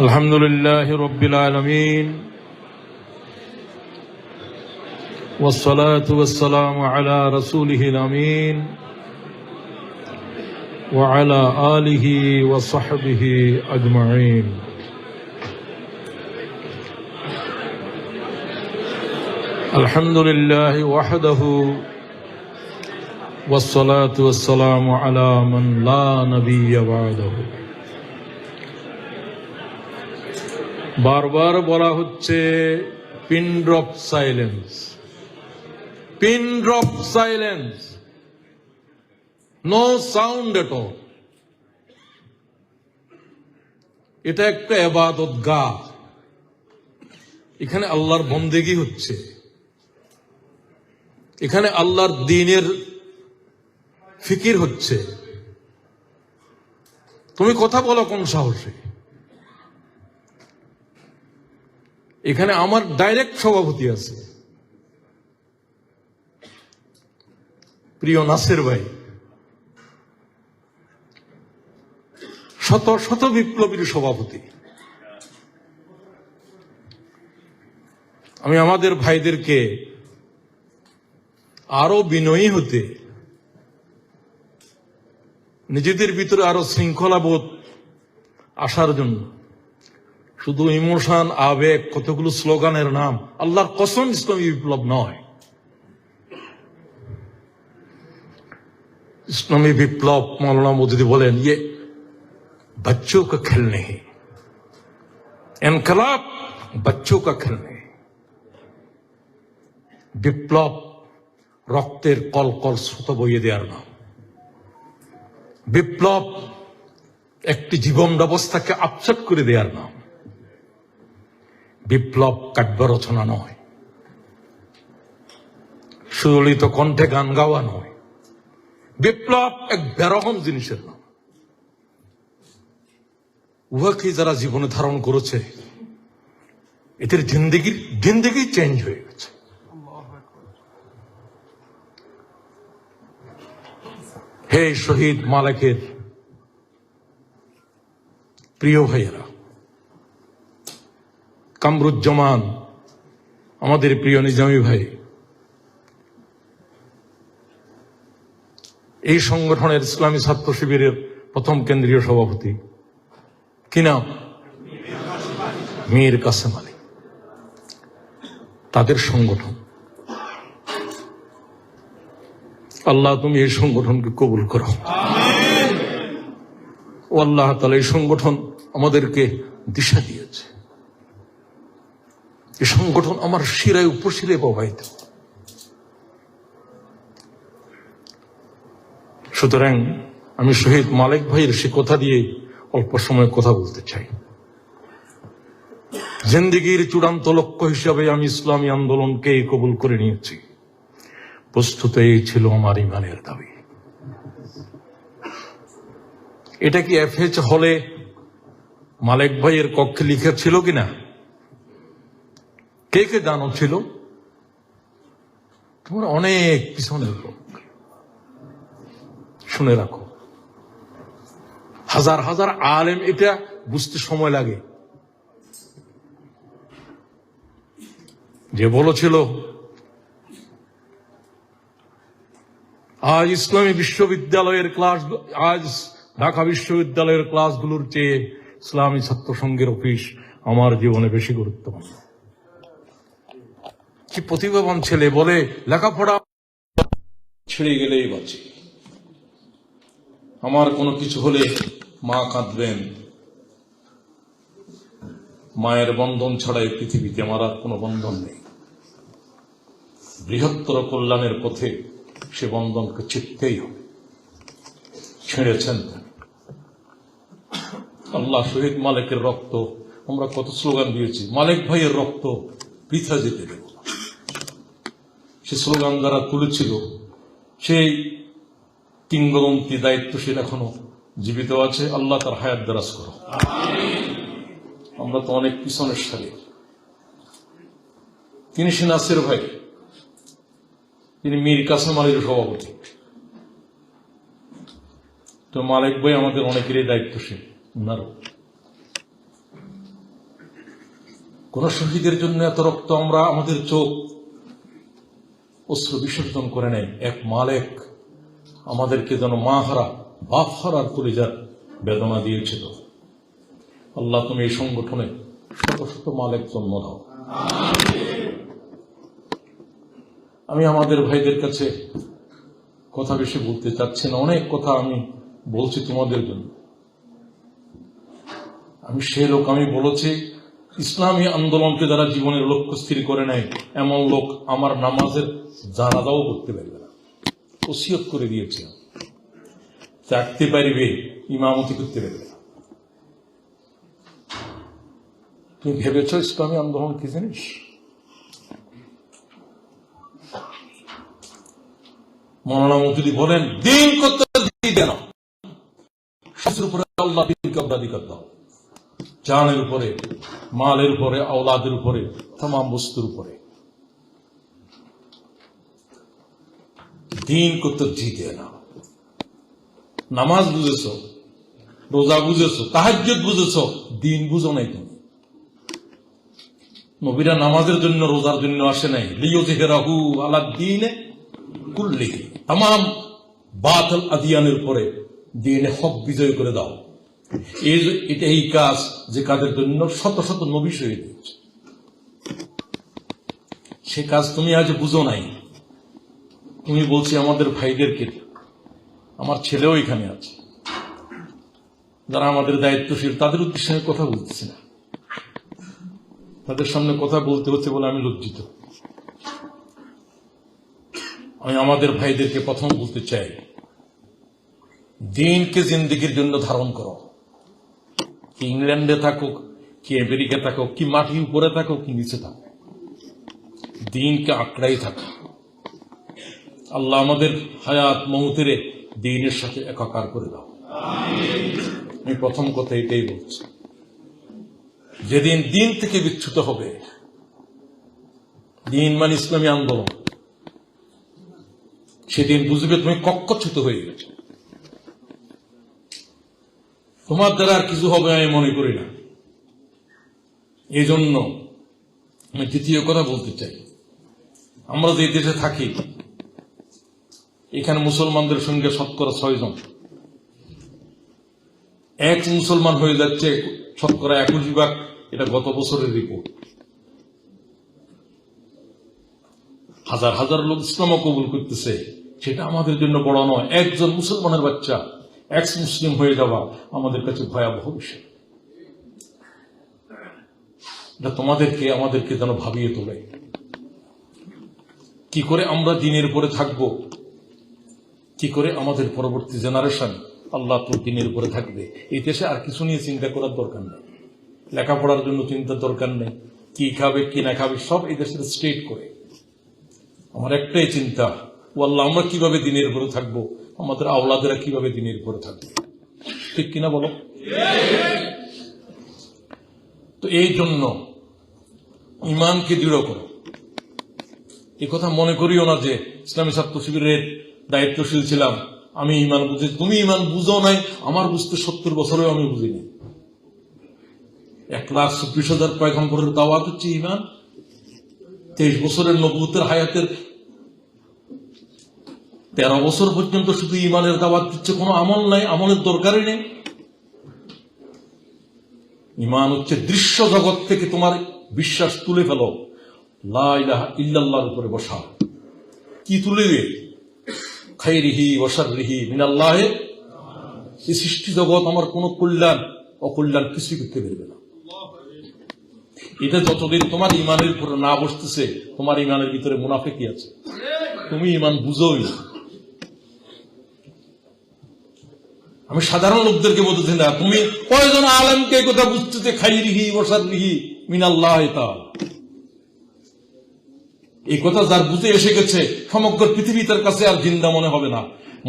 الحمد لله رب العالمين والصلاة والسلام على رسوله الأمين وعلى آله وصحبه أجمعين. الحمد لله وحده والصلاة والسلام على من لا نبي بعده. বারবার বলা হচ্ছে pin drop silence. Pin drop silence. No sound at all. এটা একটা এবাদত গা। এখানে আল্লাহর বন্দেগি হচ্ছে। এখানে আল্লাহর দিনের ফিকির হচ্ছে। তুমি কথা বলো কোন সাহসে? এখানে আমার ডাইরেক্ট সভাপতি আছে। প্রিয় নাসের ভাই। শত শত বিপ্লবীর সভাপতি। আমি আমাদের ভাইদেরকে আরও বিনয়ী হতে, নিজেদের ভিতরে আরও শৃঙ্খলাবোধ আসার জন্য শুধু ইমোশন আবেগ কতগুলো স্লোগানের নাম আল্লাহর কসম ইসলামী বিপ্লব নয় ইসলামী বিপ্লব মৌলানা মোদি বলেন ইয়ে बच्चों का खेल नहीं इनकलाब बच्चों का खेल नहीं বিপ্লব রক্তের কল কল স্রোত বইয়ে দেওয়ার নাম বিপ্লব একটি জীবন ব্যবস্থাকে আপসেট করে দেওয়ার নাম বিপ্লব কাব্য রচনা নয়। সুললিত কণ্ঠে গান গাওয়া নয়। বিপ্লব এক বেরহম জিনিসের নাম। উহাকে যারা জীবনে ধারণ করেছে, এদের জিন্দগির, জিন্দগি চেঞ্জ হয়ে গেছে। হে শহীদ মালিকের প্রিয় ভাইয়েরা কামরুজ্জামান, আমাদের প্রিয় নিজামী ভাই, এই সংগঠনের ইসলামী ছাত্র শিবিরের প্রথম কেন্দ্রীয় সভাপতি। কি নাম? মীর কাসেম আলী। তাদের সংগঠন। আল্লাহ তুমি এই সংগঠনকে কবুল করো। ও আল্লাহ তালা এই সংগঠন আমাদেরকে দিশা দিয়েছে। এই সংগঠন আমার শিরায় উপশিরে প্রবাহিত। সুতরাং আমি শহীদ মালিক ভাইয়ের সে কথা দিয়ে অল্প সময় কথা বলতে চাই। জিন্দিগির চূড়ান্ত লক্ষ্য হিসাবে আমি ইসলামী আন্দোলনকে কবুল করে নিয়েছি। বস্তুত এই ছিল আমার ইমানের দাবি। এটা কি এফএচ হলে মালিক ভাইয়ের কক্ষে লিখে ছিল কিনা? কে কে জানো ছিল? তোমরা অনেক পিছনের লোক। শুনে রাখো। হাজার হাজার আলেম এটা বুঝতে সময় লাগে। যে বলেছিল আজ ইসলামী বিশ্ববিদ্যালয়ের ক্লাস, আজ ঢাকা বিশ্ববিদ্যালয়ের ক্লাসগুলোর চেয়ে ইসলামী ছাত্র সংঘের অফিস আমার জীবনে বেশি গুরুত্বপূর্ণ। কি প্রতিভাবান ছেলে বলে লেখাপড়া ছেড়ে গেলেই বাঁচি। আমার কোনো কিছু হলে মা কাঁদবেন। মায়ের বন্ধন ছাড়া এই পৃথিবীতে আমার আর কোনো বন্ধন নেই। বৃহত্তর কল্যাণের পথে সে বন্ধনকে চিপতেই হবে। ছেড়েছেন আল্লাহ শহীদ মালিকের রক্ত, আমরা কত স্লোগান দিয়েছি, মালিক ভাইয়ের রক্ত পৃথা যেতে দেব। সে স্লোগান যারা তুলেছিল। সেই কিংবদন্তি দায়িত্বশীল এখনও জীবিত আছে। আল্লাহ তার হায়াত দারাজ করো। আমরা তো অনেক পিছনের সারি। তিনি সে নাসির ভাই। তিনি মীর কাসেম আলীর সভাপতি। তো মালিক ভাই আমাদের অনেকেরই দায়িত্বশীল ওনারও কোন শহীদের জন্য এত রক্ত আমরা আমাদের চোখ অস্ত্র বিসর্জন করে নেয়। এক মালেক আমাদেরকে যেন মা হারা বাপ হারার কলিজার বেদনা দিয়েছিল। আল্লাহ, তুমি এই সংগঠনে শত শত মালেক জন্ম দাও। আমি আমাদের ভাইদের কাছে কথা বেশি বলতে চাচ্ছি না। অনেক কথা আমি বলছি তোমাদের জন্য। আমি সে লোক, আমি বলেছি ইসলামী আন্দোলনকে যারা জীবনের লক্ষ্য স্থির করে নেয়, এমন লোক আমার নামাজের জানাজাও করতে পারবে না। ওসিয়ত করে দিয়েছে। চাকতে পারিবে ইমামতি করতে পারবে না। তুমি ভেবেছ ইসলামী আন্দোলন কি জিনিস? মৌলানা মজুরি বলেন, দিন করতে দিতে না। শেষের উপরে আল্লাহ অগ্রাধিকার দাও। জানের উপরে, মালের উপরে, আওলাদের উপরে তাম বস্তুর উপরে। দিন করতে জিতে না। নামাজ বুঝেছ, রোজা বুঝেছ, তাহাজ্জুদ বুঝেছ, দিন বুঝো নাই তুমি। নবীরা নামাজের জন্য, রোজার জন্য আসে নাই। লিও জেহেরাহু আলা দিনে কুল্লি তাম বাতল আদিয়ানের পরে দিনে হক বিজয় করে দাও। এই এটা এই কাজ যে কাজের জন্য শত শত নবী শহীদ হয়েছে। সে কাজ তুমি আজ বুঝো নাই। তুমি বলছি আমাদের ভাইদেরকে আমার ছেলেও এখানে আছে। যারা আমাদের দায়িত্বশীল, তাদের উদ্দেশ্যে আমি কথা বলতেছি না। তাদের সামনে কথা বলতে হচ্ছে বলে আমি লজ্জিত। আমি আমাদের ভাইদেরকে প্রথম বলতে চাই, দিনকে জিন্দগির জন্য ধারণ করো। কি ইংল্যান্ডে থাকুক, কি আমেরিকা থাকুক, কি মাটির উপরে থাকুক, কি নিচে থাকুক। দিনকে আঁকড়াই থাকো। আল্লাহ আমাদের হায়াত মৌতেরে দিনের সাথে একাকার করে দাও। আমি প্রথম কথা এটাই বলছি। যেদিন দিন থেকে বিচ্যুত হবে, দিন মানে ইসলামী আন্দোলন। সেদিন বুঝবে তুমি কক্ষচ্যুত হয়ে গেছে। তোমার দ্বারা আর কিছু হবে আমি মনে করি না। এই জন্য আমি দ্বিতীয় কথা বলতে চাই। আমরা যে দেশে থাকি, এখানে মুসলমানদের সঙ্গে শতকরা ছয় জন এক মুসলমান হয়ে যাচ্ছে, শতকরা একুশ ভাগ, এটা গত বছরের রিপোর্ট হাজার হাজার লোক ইসলামও কবুল করতেছে, সেটা আমাদের জন্য বড় নয়। একজন মুসলমানের বাচ্চা এক্স মুসলিম হয়ে যাওয়া আমাদের কাছে ভয়াবহ বিষয়। এটা তোমাদেরকে, আমাদেরকে যেন ভাবিয়ে তোলে। কি করে আমরা দিনের উপরে থাকব? কি করে আমাদের পরবর্তী জেনারেশন আল্লাহ তো দিনের উপরে থাকবে? এই দেশে আর কিছু নিয়ে চিন্তা করার দরকার নেই। লেখাপড়ার জন্য চিন্তার দরকার নেই। কি খাবে, কি না খাবে, সব এই দেশের স্টেট করে। আমার একটাই চিন্তা, ও আল্লাহ, আমরা কীভাবে দিনের উপরে থাকব? আমাদের আওলাদেরা কীভাবে দিনের উপরে থাকবে ঠিক কিনা বলো? তো এই জন্য ইমানকে দৃঢ় করো। এ কথা মনে করিও না যে ইসলামী ছাত্র শিবিরের দায়িত্বশীল ছিলাম। আমি ইমান বুঝি তুমি ইমান বুঝো নাই, আমার বুঝতে সত্তর বছরেও আমি বুঝিনি। এক লাখ চব্বিশ হাজার পয়গম্বরের দাওয়াত হচ্ছে ইমান তেইশ বছরের নবুতের হায়াতের তেরো বছর পর্যন্ত শুধু ইমানের দাওয়াত দিচ্ছে, কোনো আমল নাই, আমলের দরকারই নেই। ইমান হচ্ছে দৃশ্য জগৎ থেকে তোমার বিশ্বাস তুলে ফেলো। ইল্লাল্লাহর উপরে বসা। কি তুলে দে খাইরিহি ওয়াসারিহি মিনাল্লাহে। এই সৃষ্টি জগৎ আমার কোনো কল্যাণ, অকল্যাণ কিছুই করতে পারবে না। এটা যতদিন তোমার ইমানের উপরে না বসতেছে, তোমার ইমানের ভিতরে মুনাফে কি আছে। তুমি ইমান বুঝোই না। আমি সাধারণ লোকদেরকে বলতেছি না, তুমি কয়জন আলমকে কথা বুঝতেছে, খাইরিহি ওসারিহি মিনাল্লাহ এই কথা যার বুঝে এসে গেছে, সমগ্র পৃথিবী তার কাছে আর জিন্দা মনে হবে না।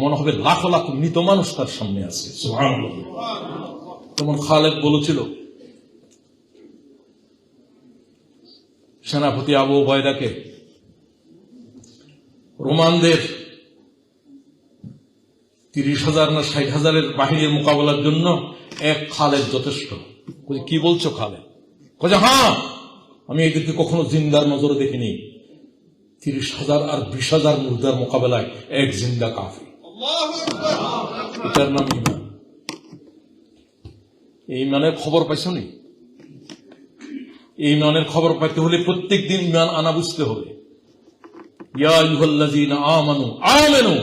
মনে হবে লাখ লাখ মৃত মানুষ তার সামনে আছে। যেমন খালেদ বলেছিল, সেনাপতি আবু বয়দাকে রোমানদের তিরিশ হাজার না ষাট হাজারের বাহিনীর মোকাবেলার জন্য এক খালেদ যথেষ্ট। কি বলছো খালেদ বলছে হ্যাঁ আমি এদেরকে কখনো জিন্দার নজরে দেখিনি। তিরিশ হাজার আর বিশ হাজার মুর্দার মোকাবেলায় এক জিন্দা কাফি এটার নাম ইমান। এই ইমানের খবর পাইছো নি? এই ইমানের খবর পাইতে হলে প্রত্যেক দিন ইমান আনা বুঝতে হবে। ইয়া ইউহাল্লাযীনা আমানু আমানু,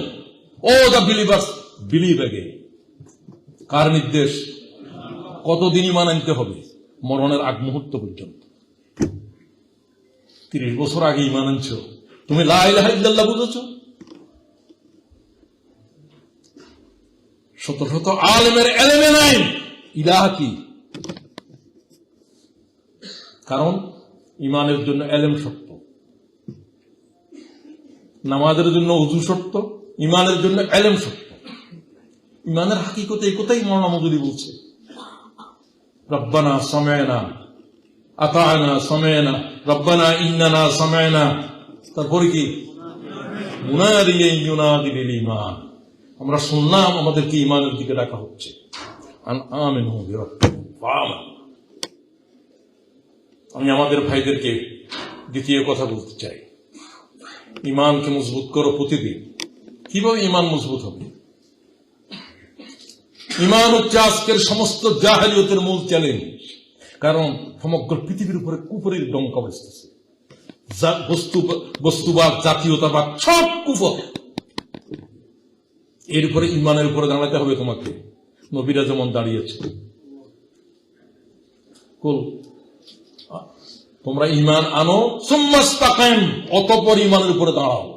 O the believers believe again কার নির্দেশ? কতদিন ইমান আনতে হবে? মরণের আগ মুহূর্ত পর্যন্ত। তিরিশ বছর আগে ইমান আনছ তুমি লাইল্লাহ বুঝেছ? শত শত আলেমের এলেমে নাই। ইলাহা কি? কারণ ইমানের জন্য এলেম শক্ত। নামাজের জন্য উজু শক্ত। ইমানের জন্য এলেম শক্ত। ইমানের হাকিকতে কথাই মৌলানা মজুরি বলছে। রব্বানা সমেনা আতানা সমেনা রব্বানা ইন্নানা সমেনা তারপরে কি? আমরা শুনলাম আমাদেরকে ইমানের দিকে ডাকা হচ্ছে। আমি আমাদের ভাইদেরকে দ্বিতীয় কথা বলতে চাই। ইমানকে মজবুত করো প্রতিদিন। কীভাবে ইমান মজবুত হবে? ইমান হচ্ছে আজকের সমস্ত জাহালিয়তের মূল চ্যালেঞ্জ। কারণ সমগ্র পৃথিবীর উপরে কুপুরের ডঙ্কা বসতেছে বস্তু, বস্তুবাদ, জাতীয়তাবাদ সব কুফর। এর উপরে, ইমানের উপরে দাঁড়াতে হবে তোমাকে। নবীরা যেমন দাঁড়িয়েছে। তোমরা ইমান আনো, সুম্মাস্তাকাম, অতপর ইমানের উপরে দাঁড়াও।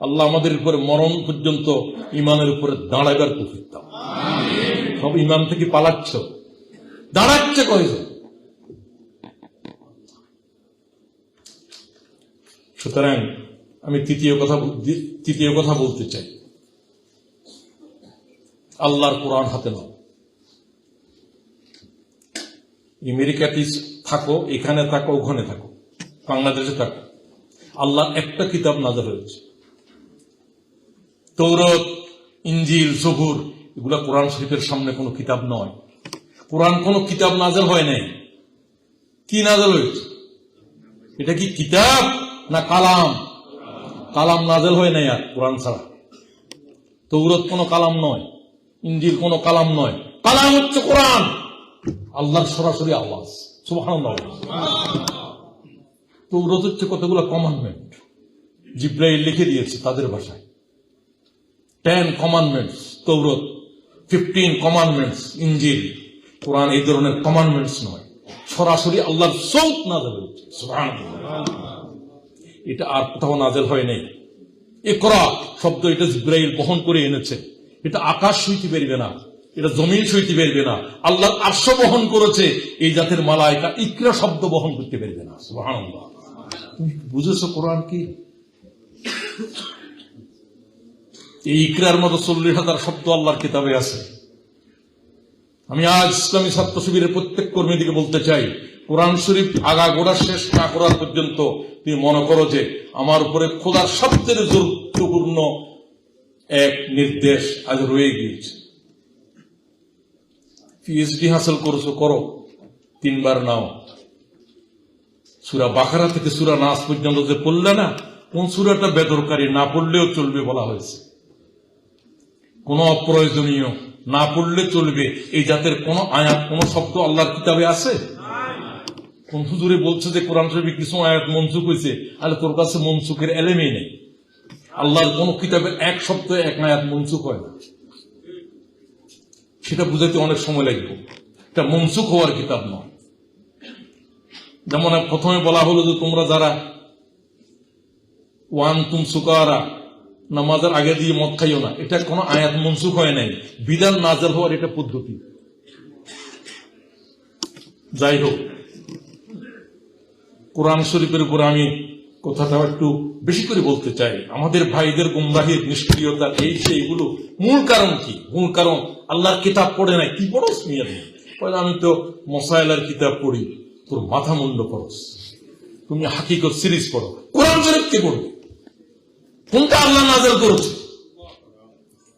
আল্লাহ আমাদের উপরে মরণ পর্যন্ত ইমানের উপরে দাঁড়াইবার তৌফিক দাও। সব ইমান থেকে পালাচ্ছ। দাঁড়াচ্ছে কয়জন? সুতরাং আমি তৃতীয় কথা তৃতীয় কথা বলতে চাই। আল্লাহর কোরআন হাতে নাও। আমেরিকাতে থাকো, এখানে থাকো, ওখানে থাকো, বাংলাদেশে থাকো। আল্লাহ একটা কিতাব নাজর হয়েছে। তৌরত, ইঞ্জিল, জবুর, এগুলা কোরআন শরীফের সামনে কোনো কিতাব নয়। কোরআন কোনো কিতাব নাজল হয় নাই। কি নাজল হয়েছে? এটা কি কিতাব না কালাম? কালাম নাজেল হয় নাই আর কোরআন ছাড়া। তৌরত কোনো কালাম নয়, ইঞ্জিল কোনো কালাম নয়। কালাম হচ্ছে কোরআন। আল্লাহর সরাসরি আওয়াজ। তৌরত হচ্ছে কতগুলো কমান্ডমেন্ট। জিব্রাইল লিখে দিয়েছে তাদের ভাষায়। টেন কমান্ডমেন্টস তৌরত ফিফটিন কমান্ডমেন্টস ইঞ্জিল কোরআন এই ধরনের কমান্ডমেন্টস নয়। সরাসরি আল্লাহর সৌত নাজেল হয়েছে। এটা আর কোথাও নাজেল হয় নাই। এ করা শব্দ এটা জিব্রাইল বহন করে এনেছে। এটা আকাশ সইতে পারবে না। এটা জমিন সইতে পারবে না। আল্লাহ আর্শ বহন করেছে। এই জাতের মালায়কা ইকরা শব্দ বহন করতে পারবে না। তুমি বুঝেছ কোরআন কি? এই ইকরার মতো চল্লিশ হাজার শব্দ আল্লাহর কিতাবে আছে। আমি আজ ইসলামী ছাত্র শিবিরের প্রত্যেক কর্মীদিকে বলতে চাই, কোরআন শরীফ আগা গোড়া শেষ না করার পর্যন্ত তুমি মনে করো যে আমার উপরে খোদার সবচেয়ে গুরুত্বপূর্ণ এক নির্দেশ আজ রয়ে গিয়েছে। পিএইচডি হাসিল করছ, করো। তিনবার নাও। সুরা বাখারা থেকে সুরা নাস পর্যন্ত যে পড়লে না, কোন সুরাটা বেদরকারী না পড়লেও চলবে বলা হয়েছে। কোন অপ্রয়োজনীয় না পড়লে চলবে। এই জাতের কোন আয়াত, কোন শব্দ আল্লাহর কিতাবে আছে? কোন হুজুরে বলছে যে কোরআন শরীফে কিছু আয়াত মনসুখ হয়েছে? আরে তোর কাছে মনসুখের এলেমেই নেই। আল্লাহর কোন কিতাবের এক শব্দ এক আয়াত মনসুখ হয় না। সেটা বুঝাতে অনেক সময় লাগবে। এটা মনসুখ হওয়ার কিতাব নয়। যেমন প্রথমে বলা হলো যে তোমরা যারা ওয়ান তুম সুকারা নামাজের আগে দিয়ে মদ খাইও না। এটা কোনো আয়াত মনসুখ হয় নাই। বিধান নাজাল হওয়ার এটা পদ্ধতি। যাই হোক, কোরআন শরীফের উপর আমি কথাটা একটু বেশি করে বলতে চাই। আমাদের ভাইদের গুমরাহির নিষ্ক্রিয়তা, এই সেইগুলো মূল কারণ কি? মূল কারণ, আল্লাহর কিতাব পড়ে নাই। কি পড়স নিয়ে আমি তো মসাইলার কিতাব পড়ি। তোর মাথা মুন্ড পড়স। তুমি হাকিকত সিরিজ পড়ো। কোরআন শরীফ কে পড়বে? কোনটা আল্লাহ নাজেল করেছে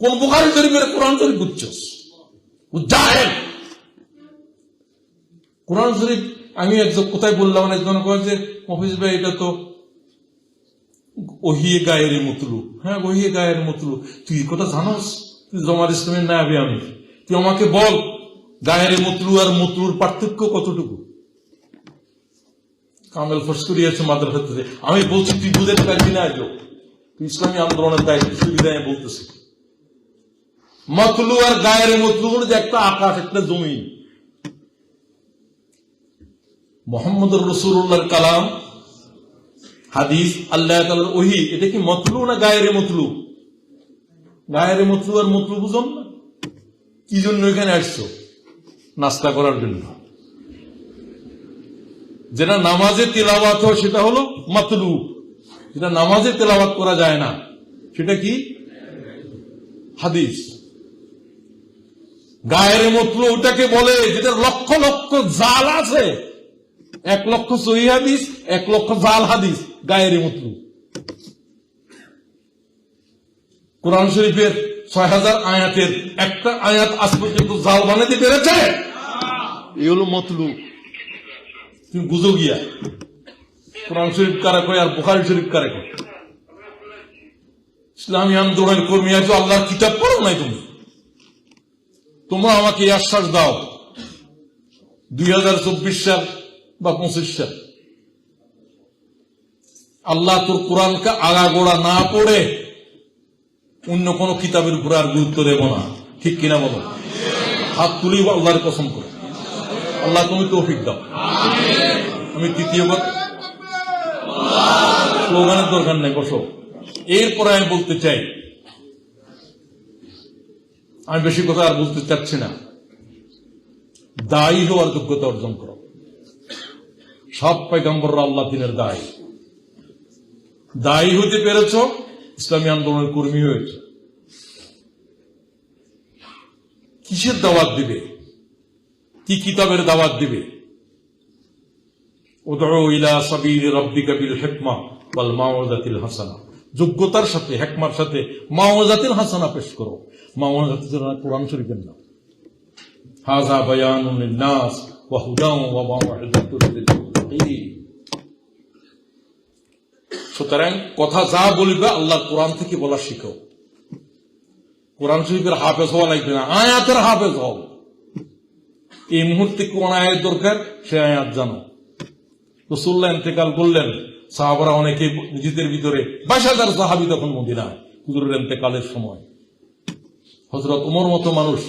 কোন বুখারি শরীফের কোরআন শরীফ বুঝছস জাহেল কোরআন শরীফ, আমি একজন কোথায় বললাম একজন কয় যে, মফিজ ভাই, এটা তো ওহিয়ে গায়ের মতলু। হ্যাঁ ওহিয়ে গায়ের মতলু। তুই কথা জানোস? তুই জমার ইসলামের না হবে আমি। তুই আমাকে বল, গায়ের মতলু আর মতলুর পার্থক্য কতটুকু? কামেল ফসকুরি আছে মাদ্রাসাতে। আমি বলছি, তুই বুঝাতে পারবি না তুই ইসলামী আন্দোলনের দায়িত্ব সুবিধা বলতেছি। মতলু আর গায়ের মতলু হলো যে একটা আকাশ, একটা জমি মোহাম্মদ রসুল্লাহর কালাম, হাদিস, আল্লাহ ওহি, এটা কি মতলু না গায়ের মতলু? গায়ের মতলু আর মতলু বুঝন না। কি জন্য এখানে আসছো? নাস্তা করার জন্য। যেটা নামাজে তেলাওয়াত হয় সেটা হলো মাতলু। যেটা নামাজে তেলাওয়াত করা যায় না সেটা কি? হাদিস। গায়ের মতলু ওটাকে বলে যেটা লক্ষ লক্ষ জাল আছে। এক লক্ষ সহি হাদিস এক লক্ষ জাল হাদিস গায়ের মতলু কোরআন শরীফের ছয় হাজার আয়াতের একটা আয়াত আজ পর্যন্ত জাল বানাতে পেরেছে? এই হলো মতলু তুমি বুঝো গিয়া। কোরআন শরীফ কারা কয় আর বুখারি শরীফ কারা কয়? ইসলামী আন্দোলনের কর্মী আছো, আল্লাহর কিতাব পড়ো নাই তুমি। তোমরা আমাকে আশ্বাস দাও, দুই হাজার চব্বিশ সাল বা পঁচিশ সাল। আল্লাহ তোর কোরআনকে আগাগোড়া না পড়ে অন্য কোন কিতাবের উপর আর গুরুত্ব দেব না। ঠিক কিনা বলো? হাত তুলি আল্লাহর কসম করে। আল্লাহ তুমি তৌফিক দাও। আমি তৃতীয় স্লোগানের দরকার নেই বসো এরপরে আমি বলতে চাই, আমি বেশি কথা আর বলতে চাচ্ছি না। দায়ী হওয়ার যোগ্যতা অর্জন করো। সব পয়গম্বররা আল্লাহ দিনের দায়ী। দায়ী হতে পেরেছ, ইসলামী আন্দোলনের কর্মী হয়েছে। কিসের দাওয়াত দিবে? কি কিতাবের দাওয়াত দিবে? উদউ ইলা সাবিল রাব্বিকা বিল হিকমা ওয়াল মাউযাতিল হাসানা। যোগ্যতার সাথে, হেকমার সাথে মাওয়াজাতিল হাসানা পেশ করো। মাওয়াজাতিল কোরআন শরীফের নাম। হাযা বায়ানুন লিন-নাস ওয়া হুদাও ওয়া মাওয়াইযাতুল লিল-মুত্তাকিন। সুতরাং কথা যা বলবে আল্লাহ কোরআন থেকে বলা শিখো। কোরআন শরীফের হাফেজ হওয়া লাগবে না, আয়াতের হাফেজ হও। এই মুহূর্তে কোন আয়াত দরকার? সে আয়াত জানো। রসুল্লাহ ইন্তেকাল করলেন, সাহাবারা অনেকে নিজেদের ভিতরে বাইশ হাজার সাহাবি তখন মদিনায় হুজুরের ইন্তেকালের সময়। হজরত উমর মতো মানুষ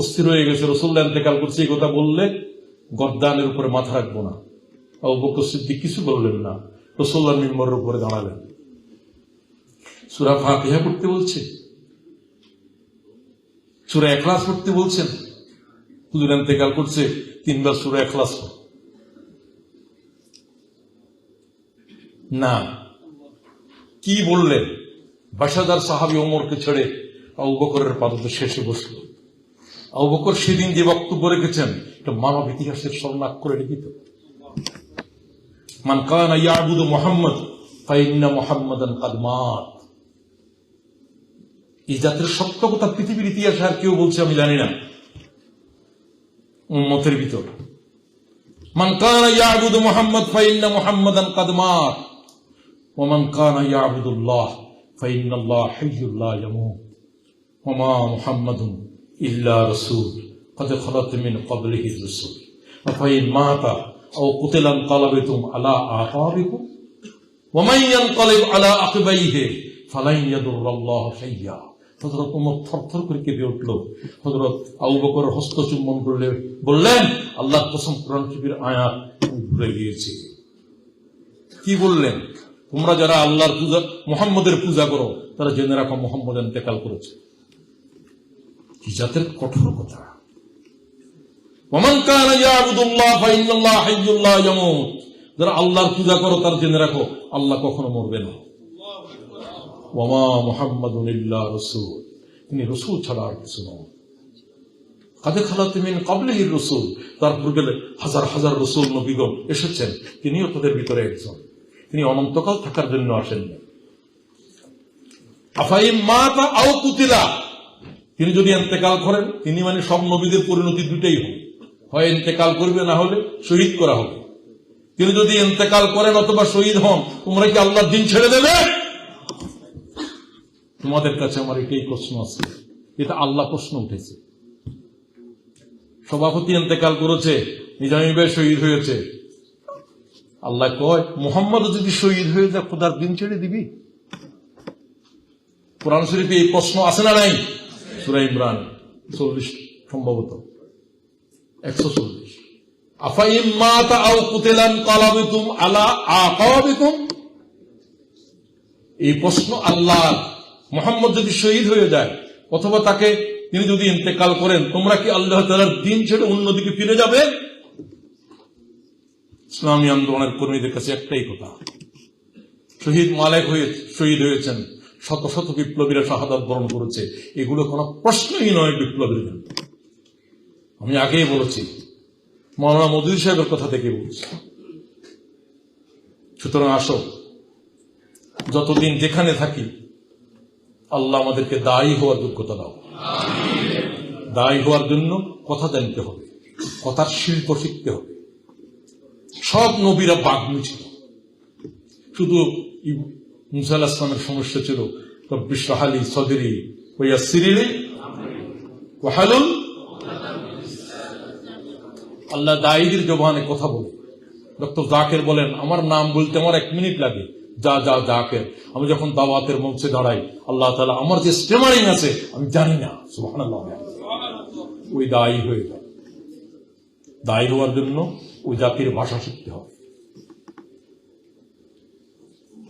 অস্থির হয়ে গেছে, রসুল্লাহ ইন্তেকাল করছে, এই কথা বললে গদ্দানের উপরে মাথা রাখব না। বকর সিদ্দিক কিছু বললেন না রসুল্লাহ মিম্বরের উপরে দাঁড়ালেন। সুরা ফাতিহা পড়তে বলছে? সুরা এখলাস পড়তে বলছেন? হুজুর ইন্তেকাল করছে, তিনবার সুরা এখলাস পড়। না। কি বললেন বাসাদার সাহাবি ওমরকে ছেড়ে আবু বকরের শেষে বসল। আবু বকর সেদিন যে বক্তব্য রেখেছেন, এটা মানব ইতিহাসের স্বর্ণাক করে লিখিত মান কানা ইয়াবুদু মুহাম্মদ, ফাইন্না মুহাম্মাদান কাদ মাত। এই জাতির সত্য কথা পৃথিবীর ইতিহাসে আর কেউ বলছে আমি জানি না। উম্মতের ভিতর। মান কানা ইয়াবুদু মুহাম্মদ, ফাইন্না মুহাম্মাদান কাদ মাত। ومن كان يعبد الله فإن الله حي لا يموت وما محمد إلا رسول قد خلت من قبله الرسل أفإن مات أو قتل انقلبتم على أعقابكم ومن ينقلب على عقبيه فلن يضر الله شيئا হজরত উমর থরথর করে কেঁপে উঠল হজরত আবু বকর হস্তচুম্বন করলে বললেন আল্লাহ কসম কোরআন শরীফের আয়াত আমি ভুলে গিয়েছি কি বললেন তোমরা যারা আল্লাহর পূজা, মোহাম্মদের পূজা করো, তারা জেনে রাখো মোহাম্মদ ইন্তেকাল করেছে। জাতের কঠোর কথা? যারা আল্লাহর পূজা করো, তার জেনে রাখো, আল্লাহ কখনো মরবে না। ওমা মুহাম্মাদুন ইল্লা রাসূল। তিনি রাসূল ছাড়া আর কিছু নন। কাদে খালাত মিন কাবলিহির রাসূল। তার পূর্বে হাজার হাজার রাসূল, নবীগণ এসেছেন। তিনিও তাদের ভিতরে একজন। তিনি অনন্তকাল থাকার জন্য কুতিলা। তিনি যদি এন্তেকাল করেন, তিনি মানে সব নবীদের পরিণতি দুটাই হবে। হয় ইন্তেকাল করবে, না হলে শহীদ করা হবে। তিনি যদি ইন্তেকাল করেন অথবা শহীদ হন, তোমরা কি আল্লাহর দিন ছেড়ে দেবে? তোমাদের কাছে আমার এটাই প্রশ্ন আছে। এটা আল্লাহ প্রশ্ন উঠেছে। সভাপতি ইন্তেকাল করেছে নিজামী শহীদ হয়েছে। আল্লাহ কয় মোহাম্মদ যদি শহীদ হয়ে যায়, খোদার দিন ছেড়ে দিবি? কোরআন শরীফে এই প্রশ্ন আছে না নাই? সুরা ইমরান, চল্লিশ সম্ভবত। একশো চল্লিশ। আও কুতেলান আলা এই প্রশ্ন আল্লাহ মোহাম্মদ যদি শহীদ হয়ে যায়, অথবা তাকে তিনি যদি ইন্তেকাল করেন, তোমরা কি আল্লাহ তালার দিন ছেড়ে অন্যদিকে ফিরে যাবে? ইসলামী আন্দোলনের কর্মীদের কাছে একটাই কথা। শহীদ মালেক হয়ে শহীদ হয়েছেন শত শত বিপ্লবীরা শাহাদাত বরণ করেছে। এগুলো কোনো প্রশ্নই নয় বিপ্লবীর জন্য। আমি আগেই বলেছি মৌলানা মজুরি সাহেবের কথা থেকে বলছি। সুতরাং আসো যতদিন যেখানে থাকি আল্লাহ আমাদেরকে দায়ী হওয়ার যোগ্যতা দাও। দায়ী হওয়ার জন্য কথা জানতে হবে কথার শিল্প শিখতে হবে। সব নবীরা বাগ্মী ছিল। শুধু মুসা আলাহ ইসলামের সমস্যা ছিল রব্বিশাহালি সদরি ওয়া সিরিলি ওয়াহালুল আল্লাহ দায়ীদের জবানে কথা বলে। ডক্টর জাকের বলেন, আমার নাম বলতে আমার এক মিনিট লাগে। যা যা, জাকের। আমি যখন দাওয়াতের মঞ্চে দাঁড়াই, আল্লাহ তালা আমার যে স্টেমারিং আছে, আমি জানি না। সুবহানাল্লাহ। ওই দায়ী হয়ে যায়। দায়ী হওয়ার জন্য ওই জাতির ভাষা শিখতে হবে।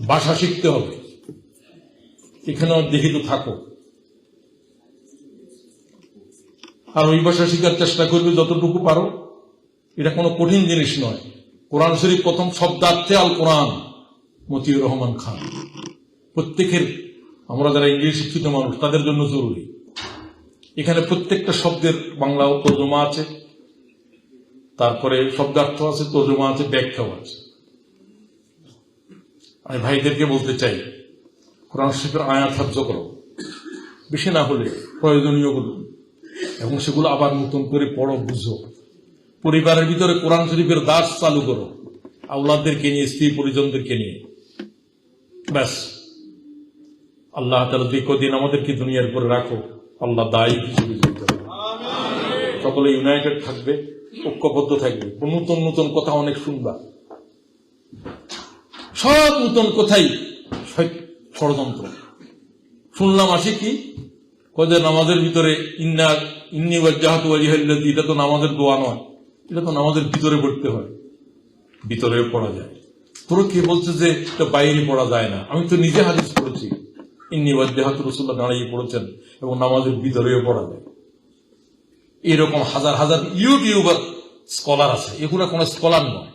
ভাষা শিখতে হবে। এখানে দেখিত থাকো। আর ওই ভাষা শিখার চেষ্টা করবে যতটুকু পারো। এটা কোনো কঠিন জিনিস নয়। কোরআন শরীফ প্রথম শব্দার্থে আল কোরআন, মতিউর রহমান খান। প্রত্যেকের, আমরা যারা ইংরেজি শিক্ষিত মানুষ, তাদের জন্য জরুরি। এখানে প্রত্যেকটা শব্দের বাংলা তর্জমা আছে। তারপরে শব্দার্থ আছে, তর্জমা আছে, ব্যাখ্যাও আছে। আমি ভাইদেরকে বলতে চাই, কোরআন শরীফের আয়াত সাহায্য করো। বেশি না হলে প্রয়োজনীয়গুলো এবং সেগুলো আবার নতুন করে পড়ো, বুঝো। পরিবারের ভিতরে কোরআন শরীফের দাস চালু করো আউলাদদেরকে নিয়ে, স্ত্রী পরিজনদেরকে নিয়ে। ব্যাস। আল্লাহ তালা দীর্ঘদিন আমাদেরকে দুনিয়ার উপরে রাখো আল্লাহ দায়ী হিসেবে সকলে ইউনাইটেড থাকবে। ঐক্যবদ্ধ থাকবে। নতুন নতুন কথা অনেক শুনবা। সব নতুন কথাই ষড়যন্ত্র। শুনলাম আসি কি? কয়ে নামাজের ভিতরে ইন্না ইন্নি ওয়াজ্জাহাতু ওয়াজহাল্লাযী, এটা তো নামাজের দোয়া নয়। এটা তো নামাজের ভিতরে পড়তে হয়। ভিতরে পড়া যায়। তোরা কে বলছে যে এটা বাইরে পড়া যায় না? আমি তো নিজে হাদিস পড়েছি। ইন্নি ওয়াজ্জাহাতু রাসূলুল্লাহ দাঁড়িয়ে পড়েছেন এবং নামাজের ভিতরেও পড়া যায়। এরকম হাজার হাজার ইউটিউবার স্কলার আছে। এগুলা কোনো স্কলার নয়।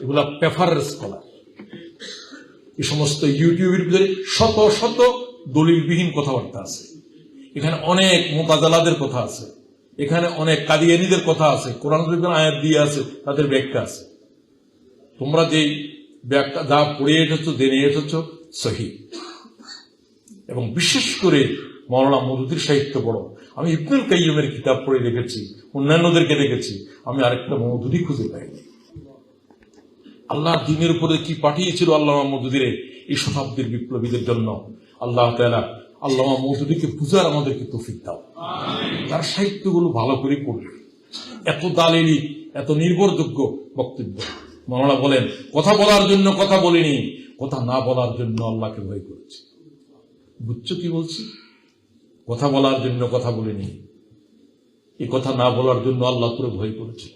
এগুলা পেপারের স্কলার এই সমস্ত ইউটিউবের ভিতরে শত শত দলিলবিহীন কথাবার্তা আছে। এখানে অনেক মোতাজালাদের কথা আছে। এখানে অনেক কাদিয়ানিদের কথা আছে। কোরআন আয়াত দিয়ে আছে, তাদের ব্যাখ্যা আছে। তোমরা যে ব্যাখ্যা যা পড়ে এসেছ, জেনে এসেছ, সহি। এবং বিশেষ করে মৌলানা মধুদির সাহিত্য পড়ো। আমি ইবনুল কাইয়ুমের কিতাব পড়ে দেখেছি অন্যান্যদেরকে দেখেছি আমি আরেকটা মধুদি খুঁজে পাইনি। আল্লাহ দিনের উপরে কি পাঠিয়েছিল আল্লাহ মধুদিরে এই শতাব্দীর বিপ্লবীদের জন্য। আল্লাহ তালা আল্লাহ মধুদিকে বুঝার আমাদেরকে তৌফিক দাও। তার সাহিত্যগুলো ভালো করে পড়বে। এত দালেলি এত নির্ভরযোগ্য বক্তব্য। মৌলানা বলেন কথা বলার জন্য কথা বলিনি কথা না বলার জন্য আল্লাহকে ভয় করেছি। বুঝছ কি বলছি? কথা বলার জন্য কথা বলিনি। এই কথা না বলার জন্য আল্লাহ তোরে ভয় করেছে।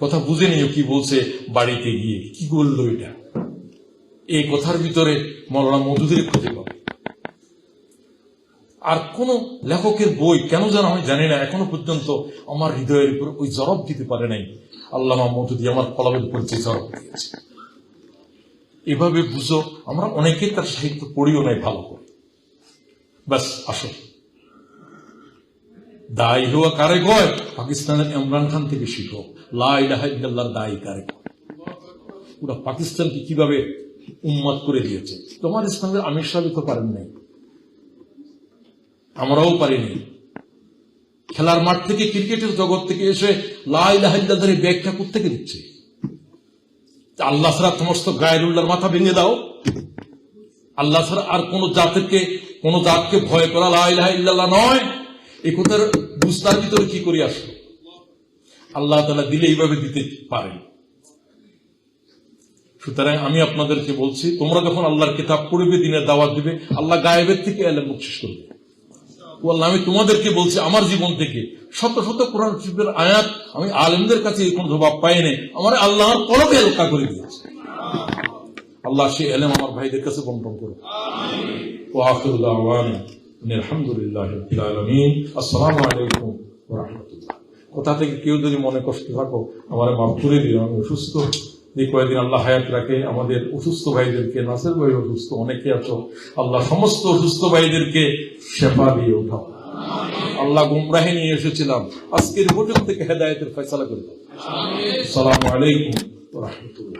কথা বুঝে নিও কি বলছে বাড়িতে গিয়ে। কি বলল এটা? এই কথার ভিতরে মৌলানা মধুদের খুঁজে পাবে। আর কোন লেখকের বই কেন যেন আমি জানি না, এখনও পর্যন্ত আমার হৃদয়ের উপর ওই জবাব দিতে পারে নাই। আল্লাহ মধুদি আমার কলমের উপর যে জবাব দিয়েছে। এভাবে বুঝো, আমরা অনেকে তার সাহিত্য পড়িও নাই ভালো করে। ব্যাস আসো। দায়ী হওয়া কারে কয়? পাকিস্তানের ইমরান খান থেকে শিখো। লা দায়ী কারে কয়? পুরো পাকিস্তানকে কীভাবে উন্মাদ করে দিয়েছে? তোমার ইসলামের আমির সাহেব তো পারেন নাই। আমরাও পারিনি খেলার মাঠ থেকে, ক্রিকেটের জগৎ থেকে এসে লাইলাহাইদাদের ব্যাখ্যা করতে দিচ্ছে? আল্লাহ ছাড়া সমস্ত গায়ের উল্লার মাথা ভেঙে দাও। আল্লাহ ছাড়া আর কোন জাতিকে কোন জাতকে ভয় করা ইল্লাল্লাহ নয়। এই কথার বুঝতার ভিতরে কি করে আসলো? আল্লাহ তালা দিলে এইভাবে দিতে পারেন। সুতরাং আমি আপনাদেরকে বলছি, তোমরা যখন আল্লাহর কিতাব পড়বে, দিনের দাওয়াত দিবে, আল্লাহ গায়েবের থেকে এলে বকশিস করবে। ও আল্লাহ, আমি তোমাদেরকে বলছি, আমার জীবন থেকে শত শত কোরআন আয়াত আমি আলেমদের কাছে কোনো জবাব পাইনি। আমার আল্লাহর কলমে হালকা করে দিয়েছে। আল্লাহ সে এলেম আমার ভাইদের কাছে বন্টন করুন ও আফিউল্লাহ আলহামদুলিল্লাহ আসসালামু আলাইকুম কোথা থেকে কেউ যদি মনে কষ্ট থাকো আমার মাফ করে দিও আমি অসুস্থ। যে কয়েকদিন আল্লাহ হায়াত রাখে আমাদের অসুস্থ ভাইদেরকে নাসের ভাই অসুস্থ অনেকে আছো। আল্লাহ সমস্ত অসুস্থ ভাইদেরকে শেফা দিয়ে উঠাও। আল্লাহ গুমরাহে নিয়ে এসেছিলাম। আজকের হোটেল থেকে হেদায়তের ফয়সালা করে দাও। আসসালামু আলাইকুম রাহমাতুল্লাহ।